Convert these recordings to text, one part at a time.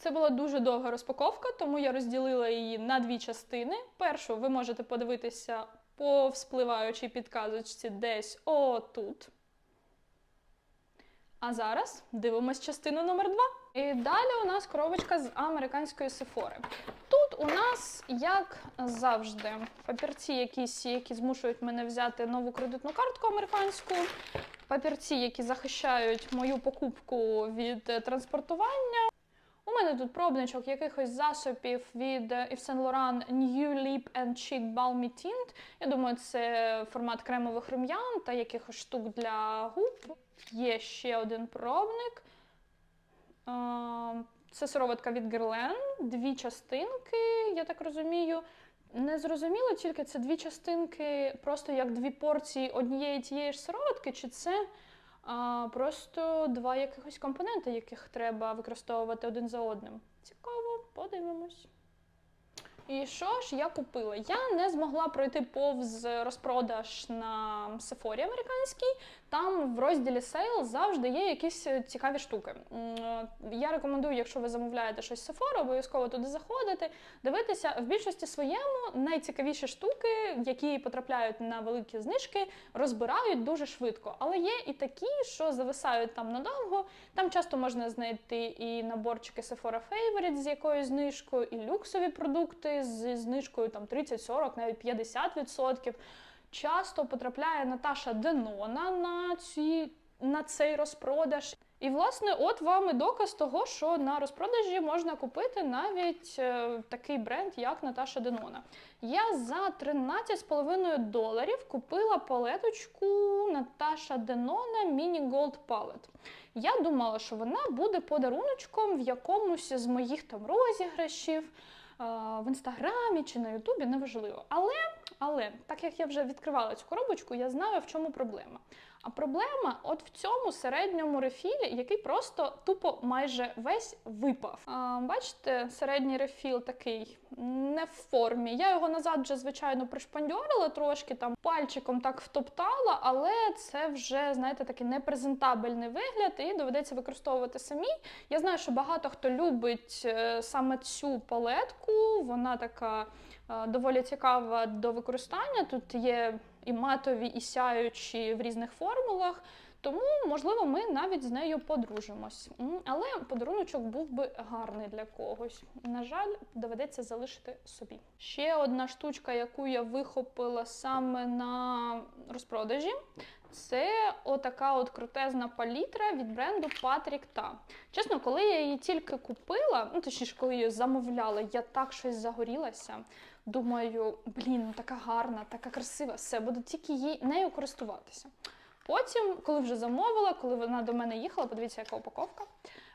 Це була дуже довга розпаковка, тому я розділила її на дві частини. Першу ви можете подивитися по вспливаючій підказочці десь отут. А зараз дивимось частину номер 2. І далі у нас коробочка з американської сефори. Тут у нас, як завжди, папірці якісь, які змушують мене взяти нову кредитну картку американську, папірці, які захищають мою покупку від е, транспортування. У мене тут пробничок якихось засобів від е, Yves Saint Laurent New Lip and Cheek Balmy Tint. Я думаю, це формат кремових рум'ян та якихось штук для губ. Є ще один пробник. Це сироватка від Guerlain, дві частинки, я так розумію. Не зрозуміло, тільки це дві частинки, просто як дві порції однієї тієї ж сироватки, чи це а, просто два якихось компоненти, яких треба використовувати один за одним. Цікаво, подивимось. І що ж я купила? Я не змогла пройти повз розпродаж на Сефорі американський. Там в розділі Сейл завжди є якісь цікаві штуки. Я рекомендую, якщо ви замовляєте щось з Sephora, обов'язково туди заходити, дивитися. В більшості своєму найцікавіші штуки, які потрапляють на великі знижки, розбирають дуже швидко. Але є і такі, що зависають там надовго. Там часто можна знайти і наборчики Sephora Favorite з якоюсь знижкою, і люксові продукти з знижкою там 30, 40, навіть 50%. Часто потрапляє Наташа Денона на, ці, на цей розпродаж. І, власне, от вам і доказ того, що на розпродажі можна купити навіть е, такий бренд, як Наташа Денона. Я за 13,5 доларів купила палеточку Наташа Денона Mini Gold Palette. Я думала, що вона буде подаруночком в якомусь з моїх там розіграшів е, в інстаграмі чи на Ютубі, неважливо. Але, але так як я вже відкривала цю коробочку, я знаю, в чому проблема. А проблема от в цьому середньому рефілі, який просто тупо майже весь випав. А, бачите, середній рефіл такий не в формі. Я його назад вже, звичайно, пришпандьорила трошки, там пальчиком так втоптала, але це вже, знаєте, такий непрезентабельний вигляд, і доведеться використовувати самі. Я знаю, що багато хто любить е, саме цю палетку, вона така е, доволі цікава до використання. Тут є і матові, і сяючі в різних формулах. Тому, можливо, ми навіть з нею подружимось. Але подаруночок був би гарний для когось. На жаль, доведеться залишити собі. Ще одна штучка, яку я вихопила саме на розпродажі. Це отака от крутезна палітра від бренду Patrick Ta. Чесно, коли я її тільки купила, ну точніше, коли її замовляла, я так щось загорілася. Думаю, блін, ну така гарна, така красива, все, буду тільки її нею користуватися. Потім, коли вже замовила, коли вона до мене їхала, подивіться, яка упаковка.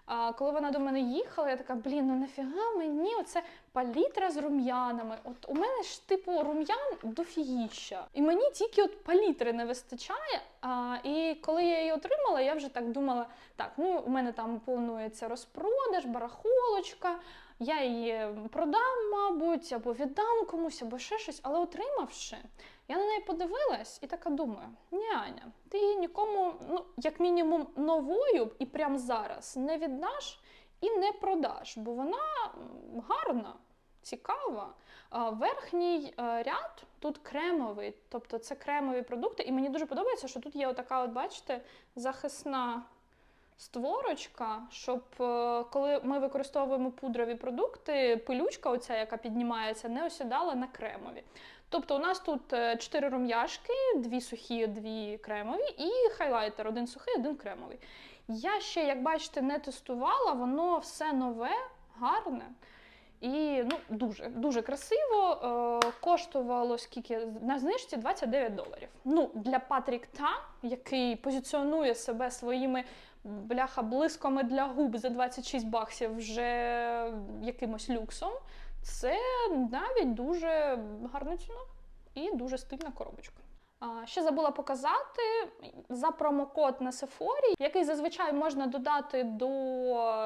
А коли вона до мене їхала, я така, блін, ну нафіга мені оце палітра з рум'янами. От у мене ж типу рум'ян дофігіща. І мені тільки от палітри не вистачає. А, І коли я її отримала, я вже так думала: так, ну у мене там планується розпродаж, барахолочка. Я її продам, мабуть, або віддам комусь, або ще щось, але отримавши, я на неї подивилась і така думаю: ні, Аня, ти її нікому, ну, як мінімум, новою і прямо зараз не віддаш і не продаш, бо вона гарна, цікава. Верхній е, ряд тут кремовий, тобто це кремові продукти, і мені дуже подобається, що тут є отака, от бачите, захисна створочка, щоб е, коли ми використовуємо пудрові продукти, пилючка, оця, яка піднімається, не осідала на кремові. Тобто у нас тут е, чотири рум'яшки, дві сухі, дві кремові, і хайлайтер, один сухий, один кремовий. Я ще, як бачите, не тестувала, воно все нове, гарне. І ну, дуже дуже красиво. Е, коштувало скільки на знижці 29 доларів. Ну, для Патрік Та, який позиціонує себе своїми бляха блисками для губ за 26 баксів вже якимось люксом. Це навіть дуже гарна ціна і дуже стильна коробочка. Ще забула показати за промокод на Sephora, який зазвичай можна додати до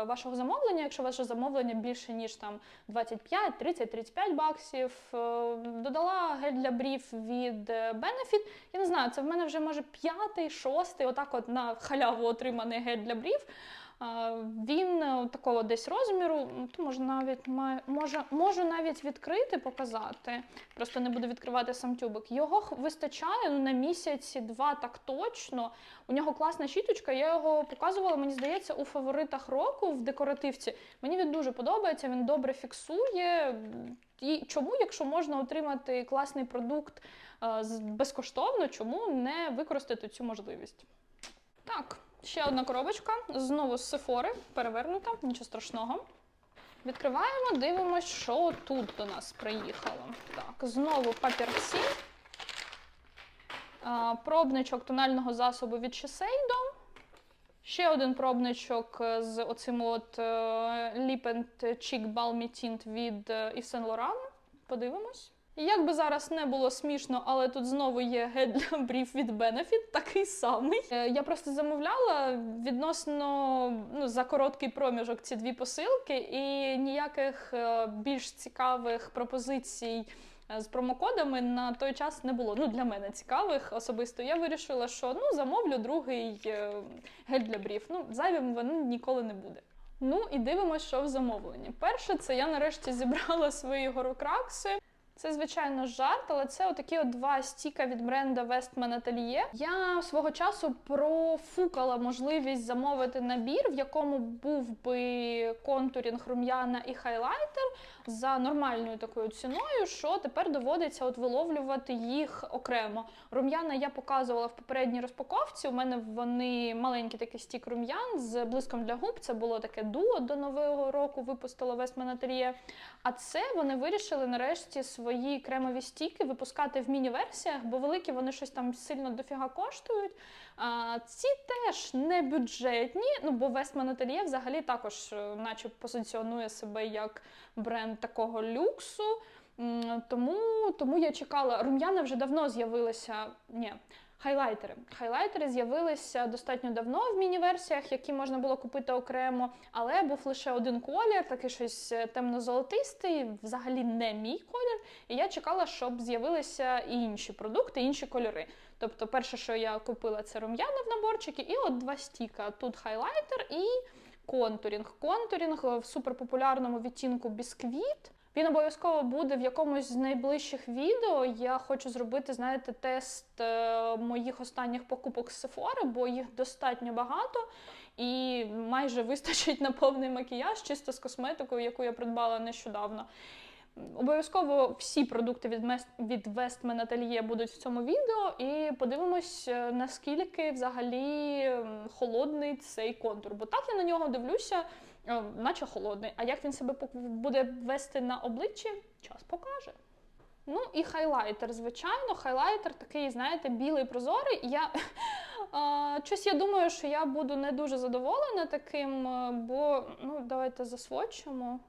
вашого замовлення, якщо ваше замовлення більше ніж там 25, 30, 35 баксів. Е, Додала гель для брів від Benefit. Я не знаю, це в мене вже може п'ятий, шостий, отак от на халяву отриманий гель для брів. Він е, такого десь розміру, то може навіть може, можу навіть відкрити, показати. Просто не буду відкривати сам тюбик. Його вистачає ну, на місяці два так точно. У нього класна щіточка. Я його показувала, мені здається, у фаворитах року в декоративці. Мені він дуже подобається, він добре фіксує. І чому, якщо можна отримати класний продукт е, безкоштовно, чому не використати цю можливість? Так, ще одна коробочка, знову з Сефори, перевернута, нічого страшного. Відкриваємо, дивимося, що тут до нас приїхало. Так, знову папірці. Пробничок тонального засобу від Shiseido. Ще один пробничок з оцим от е, Lip Cheek Balmy Tint від е, Yves Saint Laurent. Подивимось. І Як би зараз не було смішно, але тут знову є гель для брів від Benefit, такий самий. Е, Я просто замовляла відносно ну, за короткий проміжок ці дві посилки, і ніяких е, більш цікавих пропозицій е, з промокодами на той час не було. Ну, для мене цікавих особисто. Я вирішила, що ну, замовлю другий гель для брів. Ну, зайвим воно ніколи не буде. Ну і дивимося, що в замовленні. Перше, це я нарешті зібрала свої горокракси. Це, звичайно, жарт, але це отакі от два стіка від бренда Westman Atelier. Я свого часу профукала можливість замовити набір, в якому був би контурінг рум'яна і хайлайтер за нормальною такою ціною, що тепер доводиться от виловлювати їх окремо. Рум'яна я показувала в попередній розпаковці. У мене вони маленький такий стік рум'ян з блиском для губ. Це було таке дуо до нового року. Випустила Westman Atelier. А це вони вирішили нарешті свої кремові стіки випускати в міні-версіях, бо великі вони щось там сильно дофіга коштують. А ці теж не бюджетні. Ну бо Westman Atelier взагалі також, е, наче позиціонує себе як бренд такого люксу. Тому, тому я чекала. Рум'яна вже давно з'явилася. Ні. Хайлайтери. Хайлайтери з'явилися достатньо давно в міні-версіях, які можна було купити окремо, але був лише один колір, такий щось е, темно-золотистий, взагалі не мій колір. І я чекала, щоб з'явилися і інші продукти, інші кольори. Тобто, перше, що я купила, це рум'яна в наборчики, і от два стіка. Тут хайлайтер і контурінг. Контурінг в суперпопулярному відтінку бісквіт. Він обов'язково буде в якомусь з найближчих відео. Я хочу зробити, знаєте, тест е, моїх останніх покупок з Sephora, бо їх достатньо багато і майже вистачить на повний макіяж, чисто з косметикою, яку я придбала нещодавно. Обов'язково всі продукти від від Westman Atelier будуть в цьому відео, і подивимось, е, наскільки взагалі холодний цей контур. Бо так я на нього дивлюся, наче холодний. А як він себе буде вести на обличчі, час покаже. Ну і хайлайтер, звичайно, хайлайтер такий, знаєте, білий прозорий. Я а, щось я думаю, що я буду не дуже задоволена таким, е, бо ну давайте засвочимо.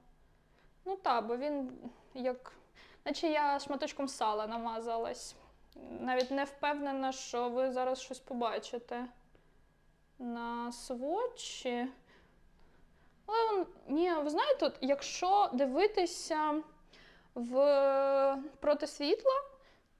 Ну так, бо він як. Наче я шматочком сала намазалась. Навіть не впевнена, що ви зараз щось побачите на сводчі. Але ні, ви знаєте, якщо дивитися в проти світла,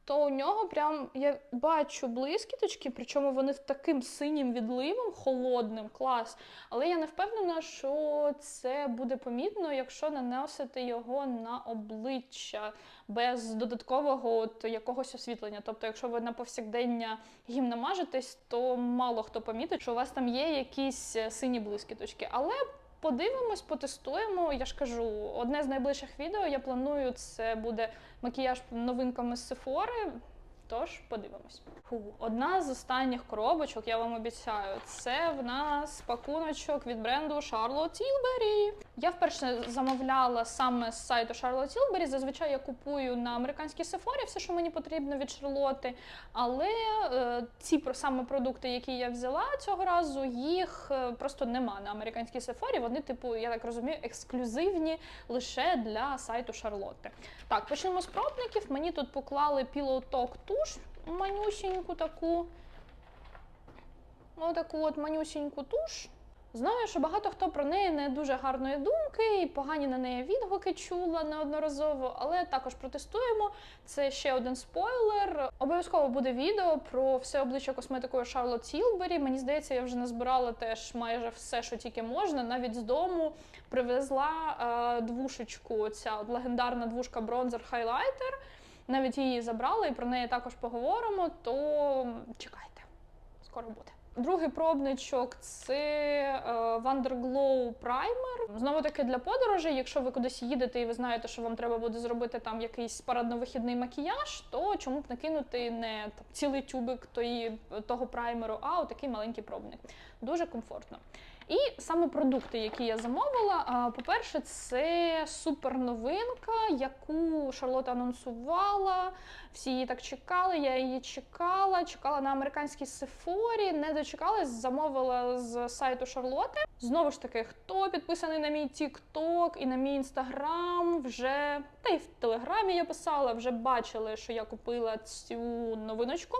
то у нього прям я бачу блискіточки, причому вони з таким синім відливом, холодним, клас. Але я не впевнена, що це буде помітно, якщо наносити його на обличчя без додаткового от якогось освітлення. Тобто, якщо ви на повсякдення їм намажетесь, то мало хто помітить, що у вас там є якісь е, сині блискіточки. Але Подивимось, потестуємо. Я ж кажу, одне з найближчих відео я планую, це буде макіяж новинками з Сефори. Тож подивимось. Фу. Одна з останніх коробочок, я вам обіцяю, це в нас пакуночок від бренду Charlotte Tilbury. Я вперше замовляла саме з сайту Charlotte Tilbury. Зазвичай я купую на американській Sephora все, що мені потрібно від Шарлотти. Але е, ці саме продукти, які я взяла цього разу, їх е, просто нема на американській Sephora. Вони, типу, я так розумію, ексклюзивні лише для сайту Шарлотти. Так, почнемо з пробників. Мені тут поклали Talk туш манюсіньку таку. Отаку от манюсіньку туш. Знаю, що багато хто про неї не дуже гарної думки, і погані на неї відгуки чула неодноразово, але також протестуємо. Це ще один спойлер. Обов'язково буде відео про все обличчя косметикою Шарлот Тілбері. Мені здається, я вже назбирала теж майже все, що тільки можна. Навіть з дому привезла е, двушечку. Ця от легендарна двушка бронзер хайлайтер. Навіть її забрали, і про неї також поговоримо. То чекайте, скоро буде. Другий пробничок це е, Wonderglow Primer. Знову таки для подорожей. Якщо ви кудись їдете і ви знаєте, що вам треба буде зробити там якийсь парадно-вихідний макіяж, то чому б не кинути не там, цілий тюбик тої, того праймеру, а отакий маленький пробник. Дуже комфортно. І саме продукти, які я замовила. По-перше, це супер новинка, яку Шарлота анонсувала. Всі її так чекали. Я її чекала, чекала на американській Сефорі, не дочекалась, замовила з сайту Шарлоти. Знову ж таки, хто підписаний на мій TikTok і на мій інстаграм, вже та й в телеграмі я писала, вже бачили, що я купила цю новиночку.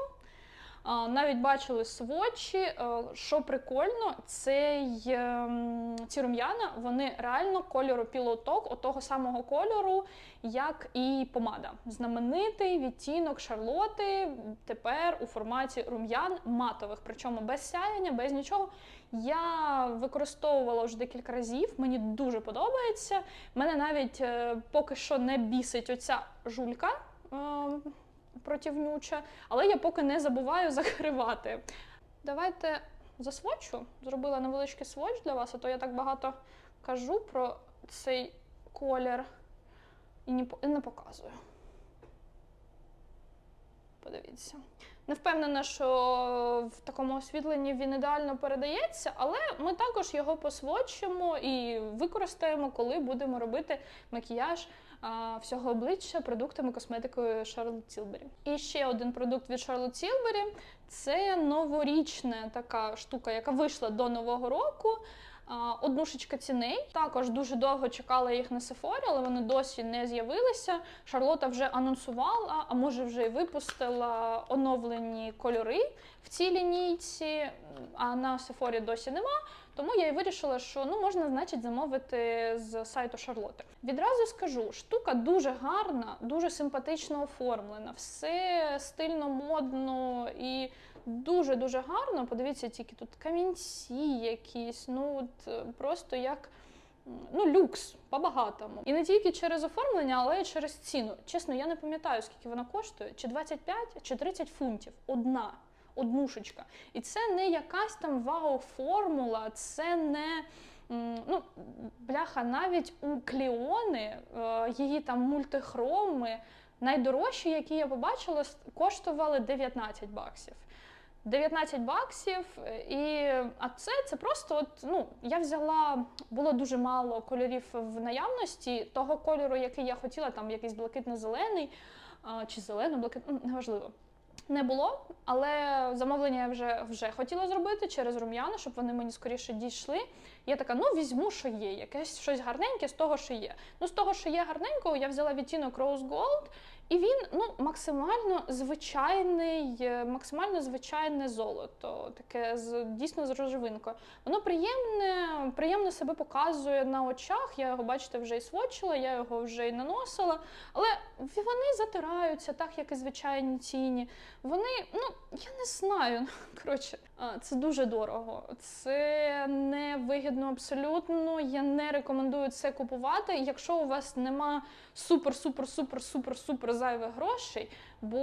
Навіть бачили сводчі. Е, Що прикольно, цей, ем, ці рум'яна вони реально кольору пілоток, отого самого кольору, як і помада. Знаменитий відтінок Шарлоти тепер у форматі рум'ян матових, причому без сяєння, без нічого. Я використовувала вже декілька разів, мені дуже подобається. Мене навіть е, поки що не бісить оця жулька. Противнюча, але я поки не забуваю закривати. Давайте засвочу. Зробила невеличкий сводч для вас, а то я так багато кажу про цей колір і не, показую. Подивіться. Не впевнена, що в такому освітленні він ідеально передається, але ми також його посвочимо і використаємо, коли будемо робити макіяж всього обличчя продуктами косметикою Charlotte Tilbury. І ще один продукт від Charlotte Tilbury – це новорічна така штука, яка вийшла до нового року. Однушечка ціней. Також дуже довго чекала їх на Sephora, але вони досі не з'явилися. Шарлота вже анонсувала, а може вже й випустила оновлені кольори в цій лінійці, а на Sephora досі нема. Тому я і вирішила, що ну можна, значить, замовити з сайту Шарлоти. Відразу скажу, штука дуже гарна, дуже симпатично оформлена, все стильно, модно і дуже дуже гарно. Подивіться, тільки тут камінці якісь. Ну от е, просто як. Ну, люкс по-багатому. І не тільки через оформлення, але й через ціну. Чесно, я не пам'ятаю, скільки вона коштує: чи 25, чи 30 фунтів. Одна, однушечка. І це не якась там вау-формула, це не. Ну, бляха, навіть у Кліони е, її там мультихроми, найдорожчі, які я побачила, коштували 19 баксів. 19 баксів, і а це, це просто от, ну, я взяла, було дуже мало кольорів в наявності. Того кольору, який я хотіла, там якийсь блакитно-зелений чи зелено-блакитно, неважливо. Не було, але замовлення я вже, вже хотіла зробити через рум'яна, щоб вони мені скоріше дійшли. Я така, ну візьму, що є, якесь щось гарненьке з того, що є. Ну, з того, що є гарненького, я взяла відтінок Rose Gold, і він ну, максимально звичайний, е, максимально звичайне золото, таке з дійсно з рожевинкою. Воно приємне, приємно себе показує на очах. Я його, бачите, вже і свочила, я його вже і наносила. Але вони затираються, так як і звичайні тіні. Вони, ну я не знаю. Коротше, це дуже дорого. Це не вигідно абсолютно. Я не рекомендую це купувати. Якщо у вас нема супер, супер, супер, супер, супер зайвих грошей. Бо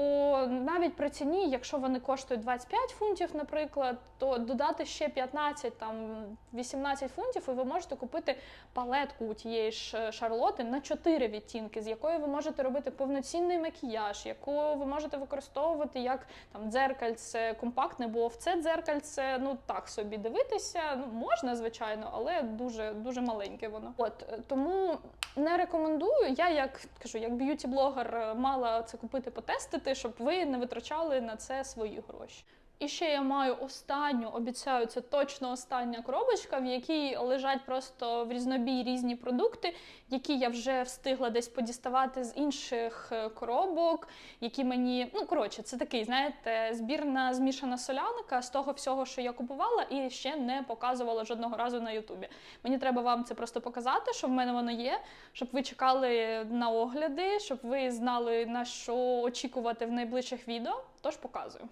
навіть при ціні, якщо вони коштують 25 фунтів, наприклад, то додати ще 15, там 18 фунтів, і ви можете купити палетку у тієї ж шарлоти на 4 відтінки, з якої ви можете робити повноцінний макіяж, яку ви можете використовувати як там дзеркальце компактне, бо в це дзеркальце ну так собі дивитися. Ну можна, звичайно, але дуже дуже маленьке воно. От е, тому не рекомендую. Я як кажу, як б'юті-блогер е, мала це купити, потестити, щоб ви не витрачали на це свої гроші. І ще я маю останню, обіцяю, це точно остання коробочка, в якій лежать просто в різнобій різні продукти, які я вже встигла десь подіставати з інших е, коробок, які мені. Ну, коротше, це такий, знаєте, збірна змішана солянка з того всього, що я купувала, і ще не показувала жодного разу на Ютубі. Мені треба вам це просто показати, що в мене воно є, щоб ви чекали на огляди, щоб ви знали на що очікувати в найближчих відео. Тож показую.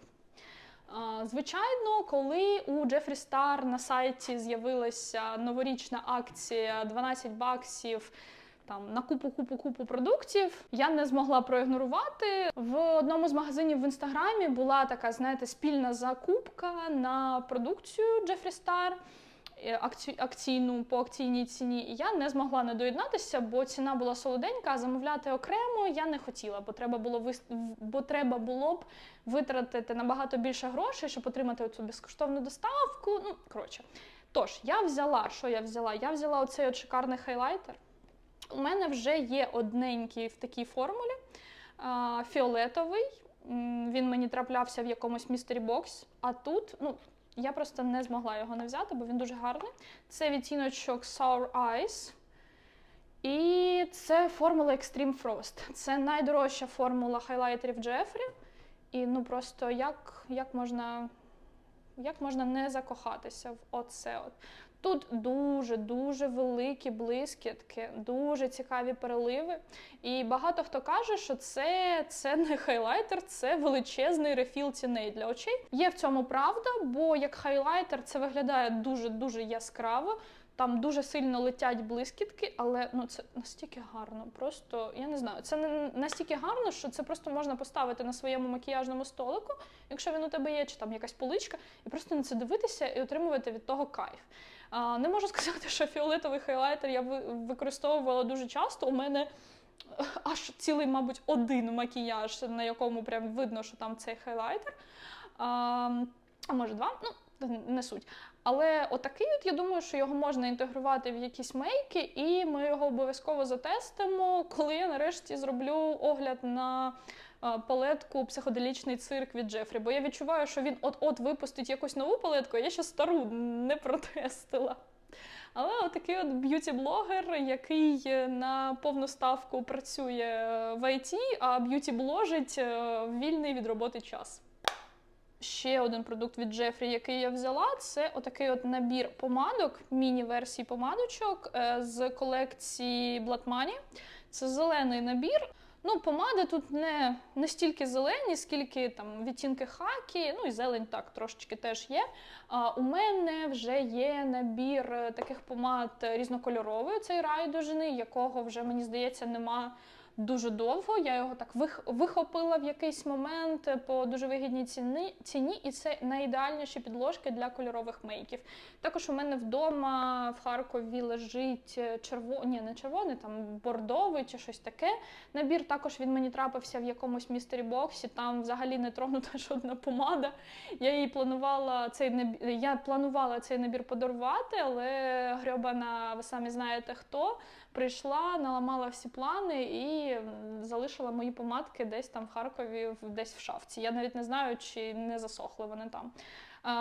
Звичайно, коли у Джефрі Стар на сайті з'явилася новорічна акція 12 баксів там на купу купу купу продуктів, я не змогла проігнорувати. В одному з магазинів в інстаграмі була така, знаєте, спільна закупка на продукцію Джефрі Стар. Е, акці- акційну по акційній ціні, і я не змогла не доєднатися, бо ціна була солоденька, а замовляти окремо я не хотіла, бо треба було бо треба було б витратити набагато більше грошей, щоб отримати цю безкоштовну доставку. Ну, коротше. Тож, я взяла, що я взяла? Я взяла оцей от шикарний хайлайтер. У мене вже є одненький в такій формулі, фіолетовий. Він мені траплявся в якомусь містері бокс. А тут, ну, я просто не змогла його не взяти, бо він дуже гарний. Це відтіночок Sour Eyes. І це формула Extreme Frost. Це найдорожча формула хайлайтерів Джефрі. І ну просто як, як можна. Як можна не закохатися в оце? От? Тут дуже-дуже великі блискітки, дуже цікаві переливи. І багато хто каже, що це, це не хайлайтер, це величезний рефіл ціней для очей. Є в цьому правда, бо як хайлайтер це виглядає дуже-дуже яскраво. Там дуже сильно летять блискітки, але ну це настільки гарно. Просто я не знаю, це не настільки гарно, що це просто можна поставити на своєму макіяжному столику, якщо він у тебе є, чи там якась поличка, і просто на це дивитися і отримувати від того кайф. А, не можу сказати, що фіолетовий хайлайтер я ви- використовувала дуже часто. У мене аж цілий, мабуть, один макіяж, на якому прям видно, що там цей хайлайтер. А, а може два? Ну, не суть. Але отакий, от я думаю, що його можна інтегрувати в якісь мейки, і ми його обов'язково затестимо, коли я нарешті зроблю огляд на палетку психоделічний цирк від Джефрі. Бо я відчуваю, що він от-от випустить якусь нову палетку, а я ще стару не протестила. Але отакий от б'юті-блогер, який е, на повну ставку працює в IT, а б'юті бложить е, вільний від роботи час. Ще один продукт від Джефрі, який я взяла, це отакий от набір помадок, міні-версій помадочок е, з колекції Black Money. Це зелений набір. Ну, помади тут не, не стільки зелені, скільки там відтінки хакі, ну і зелень так трошечки теж є. А у мене вже є набір е, таких помад різнокольоровий, цей райдужний, якого вже мені здається нема дуже довго. Я його так вих- вихопила в якийсь момент по дуже вигідній ціні, ціні, і це найідеальніші підложки для кольорових мейків. Також у мене вдома в Харкові лежить червоний, ні, не червоний, там бордовий чи щось таке. Набір також він мені трапився в якомусь містері боксі. Там взагалі не тронута жодна помада. Я її планувала цей набір, я планувала цей набір подарувати, але грьобана, ви самі знаєте хто. Прийшла, наламала всі плани і залишила мої помадки десь там в Харкові, десь в шафці. Я навіть не знаю, чи не засохли вони там.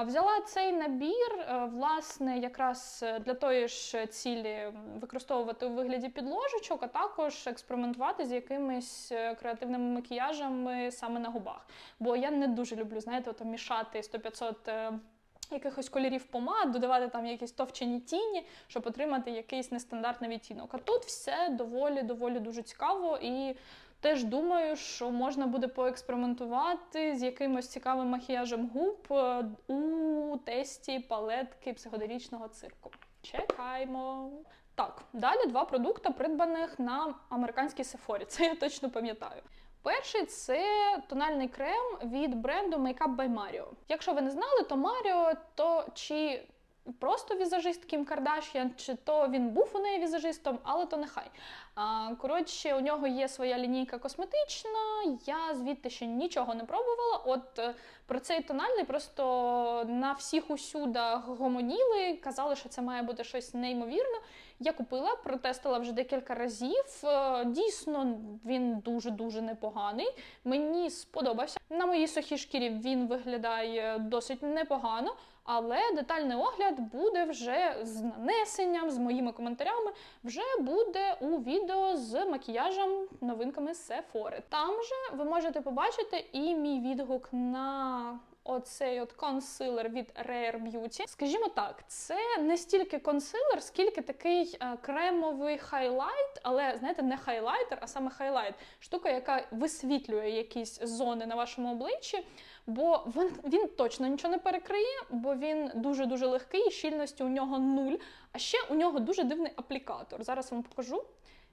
Взяла цей набір, е, власне, якраз е, для тої ж цілі використовувати у вигляді підложечок, а також експериментувати з якимись е, креативними макіяжами саме на губах. Бо я не дуже люблю, знаєте, от, мішати 100-500 е, якихось кольорів помад, додавати там якісь товчені тіні, щоб отримати якийсь нестандартний відтінок. А тут все доволі доволі дуже цікаво і. Теж думаю, що можна буде поекспериментувати з якимось цікавим макіяжем губ е, у тесті палетки психоделічного цирку. Чекаємо. Так, далі два продукти, придбаних на американській Сефорі. Це я точно пам'ятаю. Перший це тональний крем від бренду Makeup by Mario. Якщо ви не знали, то Mario то чи просто візажист Кім Кардаш'ян, чи то він був у неї візажистом, але то нехай. Коротше, у нього є своя лінійка косметична. Я звідти ще нічого не пробувала. От е, про цей тональний просто на всіх усюдах гомоніли, казали, що це має бути щось неймовірне. Я купила, протестила вже декілька разів. Е, Дійсно, він дуже-дуже непоганий. Мені сподобався. На моїй сухій шкірі він виглядає досить непогано, але детальний огляд буде вже з нанесенням, з моїми коментарями. Вже буде у відео з макіяжем новинками Sephora. Там же ви можете побачити і мій відгук на оцей от консилер від Rare Beauty. Скажімо так, це не стільки консилер, скільки такий е, кремовий хайлайт, але знаєте, не хайлайтер, а саме хайлайт. Штука, яка висвітлює якісь зони на вашому обличчі. Бо він, він точно нічого не перекриє, бо він дуже дуже легкий, щільності у нього нуль. А ще у нього дуже дивний аплікатор. Зараз вам покажу.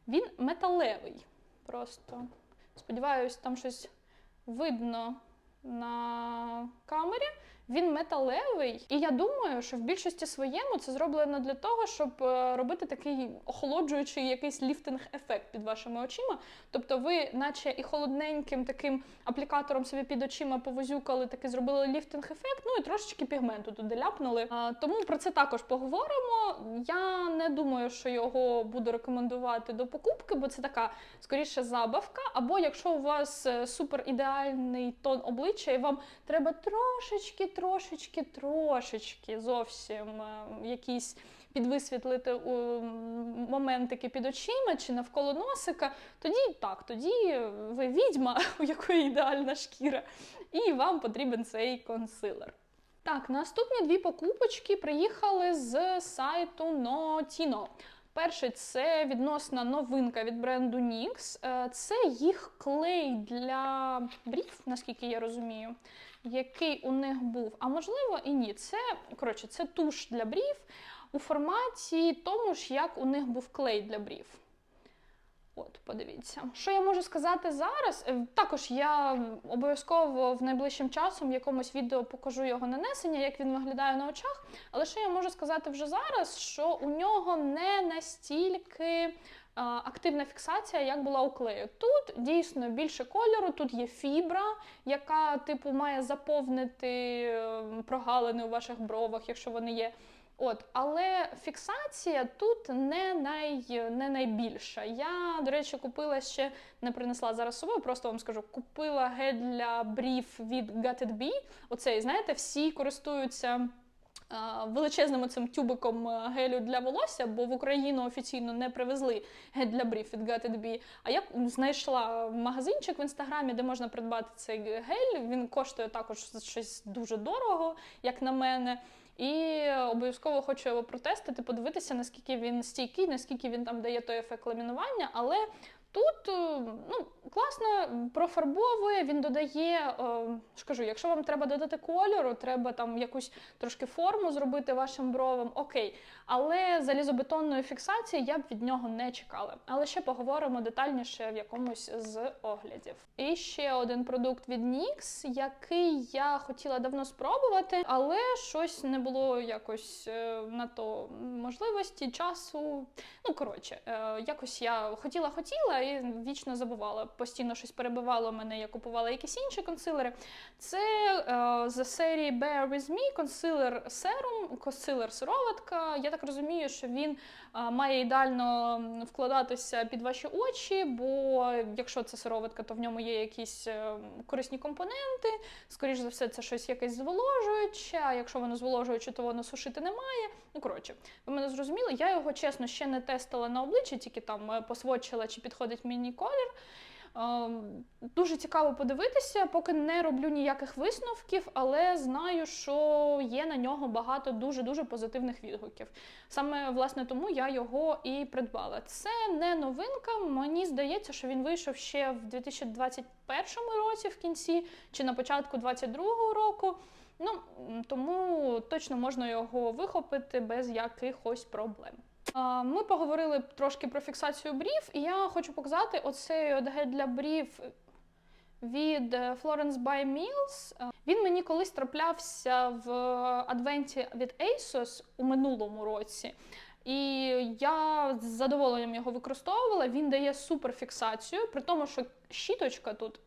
Він металевий. Просто сподіваюсь, там щось видно на камері. Він металевий, і я думаю, що в більшості своєму це зроблено для того, щоб е, робити такий охолоджуючий якийсь ліфтинг-ефект під вашими очима. Тобто, ви, наче і холодненьким таким аплікатором собі під очима повозюкали, таки зробили ліфтинг-ефект, ну і трошечки пігменту туди ляпнули. А, тому про це також поговоримо. Я не думаю, що його буду рекомендувати до покупки, бо це така скоріше забавка. Або якщо у вас е, супер ідеальний тон обличчя, і вам треба трошечки, трошечки, трошечки зовсім е, якісь підвисвітлити моментики під очима чи навколо носика, тоді так, тоді ви відьма, у якої ідеальна шкіра, і вам потрібен цей консилер. Так, наступні дві покупочки приїхали з сайту Notino. Перший це відносна новинка від бренду NYX. Е, Це їх клей для брів, наскільки я розумію, який у них був. А можливо і ні. Це коротше, це туш для брів у форматі тому ж, як у них був клей для брів. От, подивіться. Що я можу сказати зараз? Е, Також я обов'язково в найближчим часом в якомусь відео покажу його нанесення, як він виглядає на очах. Але що я можу сказати вже зараз, що у нього не настільки активна фіксація, як була у клею. Тут дійсно більше кольору, тут є фібра, яка типу має заповнити е, прогалини у ваших бровах, якщо вони є. От, але фіксація тут не, най, не найбільша. Я, до речі, купила ще, не принесла зараз собою, просто вам скажу, купила гель для брів від Got It Be. Оцей, знаєте, всі користуються. Величезним цим тюбиком гелю для волосся, бо в Україну офіційно не привезли гель для брів від Got It Be. А я знайшла магазинчик в інстаграмі, де можна придбати цей гель. Він коштує також щось дуже дорого, як на мене. І обов'язково хочу його протестити, подивитися, наскільки він стійкий, наскільки він там дає той ефект ламінування. Але тут е, ну, класно профарбовує, він додає, е, ж кажу, якщо вам треба додати кольору, треба там якусь трошки форму зробити вашим бровам, окей. Але залізобетонної фіксації я б від нього не чекала. Але ще поговоримо детальніше в якомусь з оглядів. І ще один продукт від NYX, який я хотіла давно спробувати, але щось не було якось е, на то можливості, часу. Ну, коротше, е, якось я хотіла-хотіла і вічно забувала. Постійно щось перебивало мене, я купувала якісь інші консилери. Це е, з серії Bear With Me консилер серум, консилер сироватка. Я так розумію, що він е, має ідеально вкладатися під ваші очі, бо якщо це сироватка, то в ньому є якісь е, корисні компоненти. Скоріш за все, це щось якесь зволожуюче. А якщо воно зволожуюче, то воно сушити немає. Ну коротше, ви мене зрозуміли. Я його чесно ще не тестила на обличчі, тільки там е, посвочила, чи підходить мені колір. Ем, Дуже цікаво подивитися, поки не роблю ніяких висновків, але знаю, що є на нього багато дуже-дуже позитивних відгуків. Саме власне тому я його і придбала. Це не новинка. Мені здається, що він вийшов ще в 2021 році, в кінці чи на початку 2022 року. Ну тому точно можна його вихопити без якихось проблем. Ми поговорили трошки про фіксацію брів, і я хочу показати оцей гель для брів від е, Florence by Mills. Е, Він мені колись траплявся в адвенті від ASOS у минулому році. І я з задоволенням його використовувала. Він дає супер фіксацію, при тому, що щіточка тут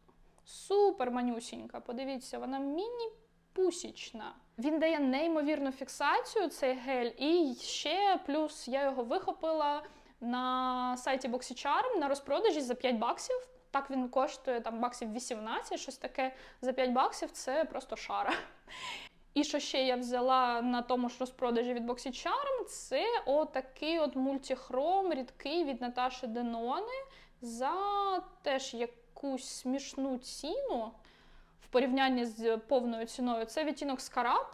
супер манюсінька. Подивіться, вона міні-пусічна. Він дає неймовірну фіксацію, цей гель, і ще плюс я його вихопила на сайті BoxyCharm на розпродажі за 5 баксів. Так він коштує там баксів 18, щось таке за 5 баксів це просто шара. І що ще я взяла на тому ж розпродажі від BoxyCharm, це отакий от мультихром рідкий від Наташі Денони за теж якусь смішну ціну в порівнянні з повною ціною. Це відтінок Scarab.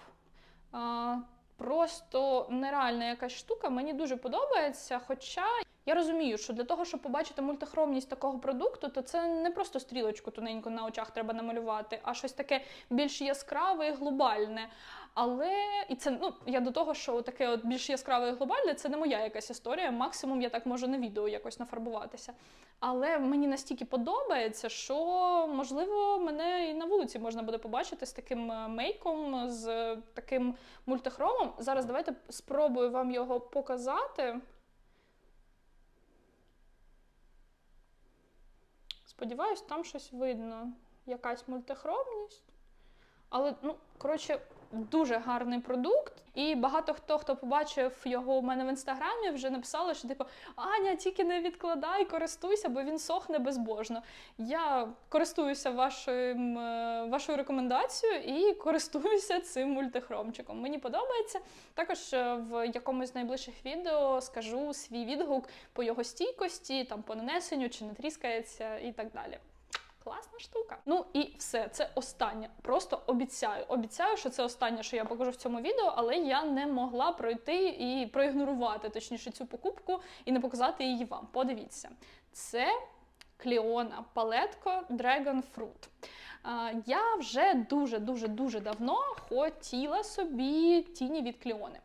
Просто нереальна якась штука. Мені дуже подобається. Хоча я розумію, що для того, щоб побачити мультихромність такого продукту, то це не просто стрілочку тоненько на очах треба намалювати, а щось таке більш яскраве і глобальне. Але і це ну я до того, що таке от більш яскраве і глобальне, це не моя якась історія. Максимум я так можу на відео якось нафарбуватися. Але мені настільки подобається, що можливо мене і на вулиці можна буде побачити з таким е, мейком, з таким мультихромом. Зараз давайте спробую вам його показати. Сподіваюсь, там щось видно. Якась мультихромність. Але, ну, коротше, дуже гарний продукт. І багато хто, хто побачив його у мене в інстаграмі, вже написали, що типу Аня, тільки не відкладай, користуйся, бо він сохне безбожно. Я користуюся вашим, е, вашою рекомендацією і користуюся цим мультихромчиком. Мені подобається. Також е, в якомусь з найближчих відео скажу свій відгук по його стійкості, там по нанесенню, чи не тріскається і так далі. Класна штука. Ну і все, це останнє. Просто обіцяю. Обіцяю, що це останнє, що я покажу в цьому відео, але я не могла пройти і проігнорувати точніше цю покупку і не показати її вам. Подивіться, це Кліона палетко Dragon Fruit. Я вже дуже дуже дуже давно хотіла собі тіні від Кліони.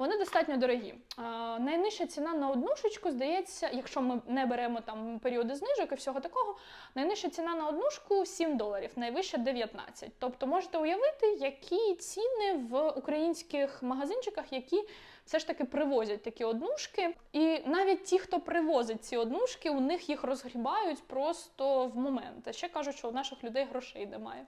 Вони достатньо дорогі. А, найнижча ціна на однушечку, здається, якщо ми не беремо там періоди знижок і всього такого, найнижча ціна на однушку 7 доларів, найвища 19. Тобто можете уявити, які ціни в українських магазинчиках, які все ж таки привозять такі однушки. І навіть ті, хто привозить ці однушки, у них їх розгрібають просто в момент. А ще кажуть, що у наших людей грошей немає.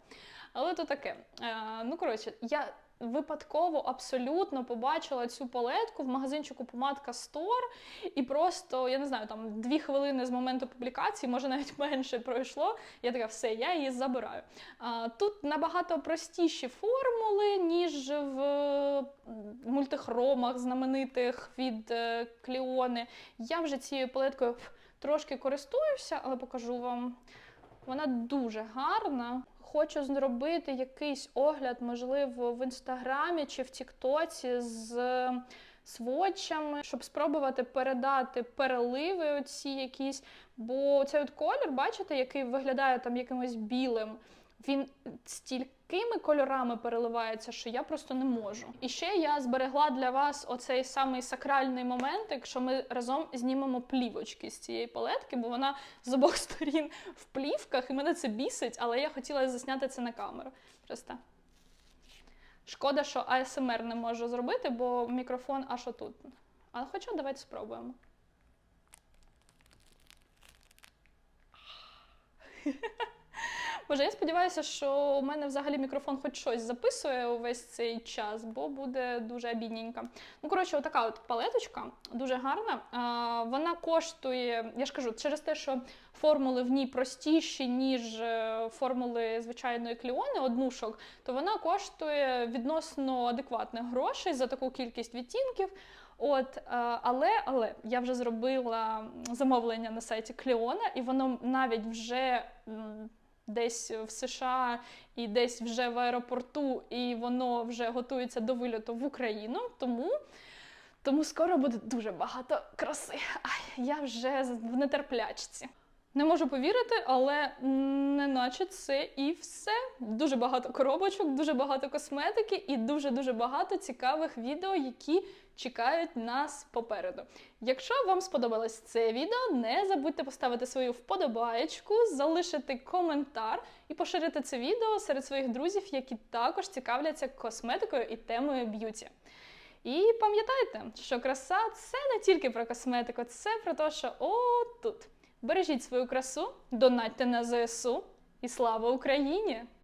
Але то таке. А, ну, коротше, я випадково абсолютно побачила цю палетку в магазинчику Помадка Store, і просто, я не знаю, там дві хвилини з моменту публікації, може навіть менше пройшло. Я така, все, я її забираю. А, Тут набагато простіші формули, ніж в мультихромах знаменитих від е, Кліони. Я вже цією палеткою трошки користуюся, але покажу вам. Вона дуже гарна. Хочу зробити якийсь огляд, можливо, в інстаграмі чи в Тіктоці з сводчами, щоб спробувати передати переливи оці якісь. Бо цей от колір, бачите, який виглядає там якимось білим. Він стількими кольорами переливається, що я просто не можу. І ще я зберегла для вас оцей самий сакральний момент, якщо ми разом знімемо плівочки з цієї палетки, бо вона з обох сторін в плівках, і мене це бісить, але я хотіла засняти це на камеру. Просто. Шкода, що АСМР не можу зробити, бо мікрофон аж отут. Але хоча давайте спробуємо. Боже, я сподіваюся, що у мене взагалі мікрофон хоч щось записує увесь цей час, бо буде дуже обідненько. Ну, коротше, отака от палеточка, дуже гарна. А, Вона коштує, я ж кажу, через те, що формули в ній простіші, ніж е, формули звичайної кліони, однушок, то вона коштує відносно адекватних грошей за таку кількість відтінків. От, е, але але я вже зробила замовлення на сайті Кліона, і воно навіть вже десь в США і десь вже в аеропорту, і воно вже готується до вильоту в Україну. Тому тому скоро буде дуже багато краси. Ай, Я вже в нетерплячці. Не можу повірити, але не наче це і все. Дуже багато коробочок, дуже багато косметики і дуже-дуже багато цікавих відео, які чекають нас попереду. Якщо вам сподобалось це відео, не забудьте поставити свою вподобаєчку, залишити коментар і поширити це відео серед своїх друзів, які також цікавляться косметикою і темою б'юті. І пам'ятайте, що краса це не тільки про косметику, це про те, що отут. Бережіть свою красу, донатьте на ЗСУ і слава Україні!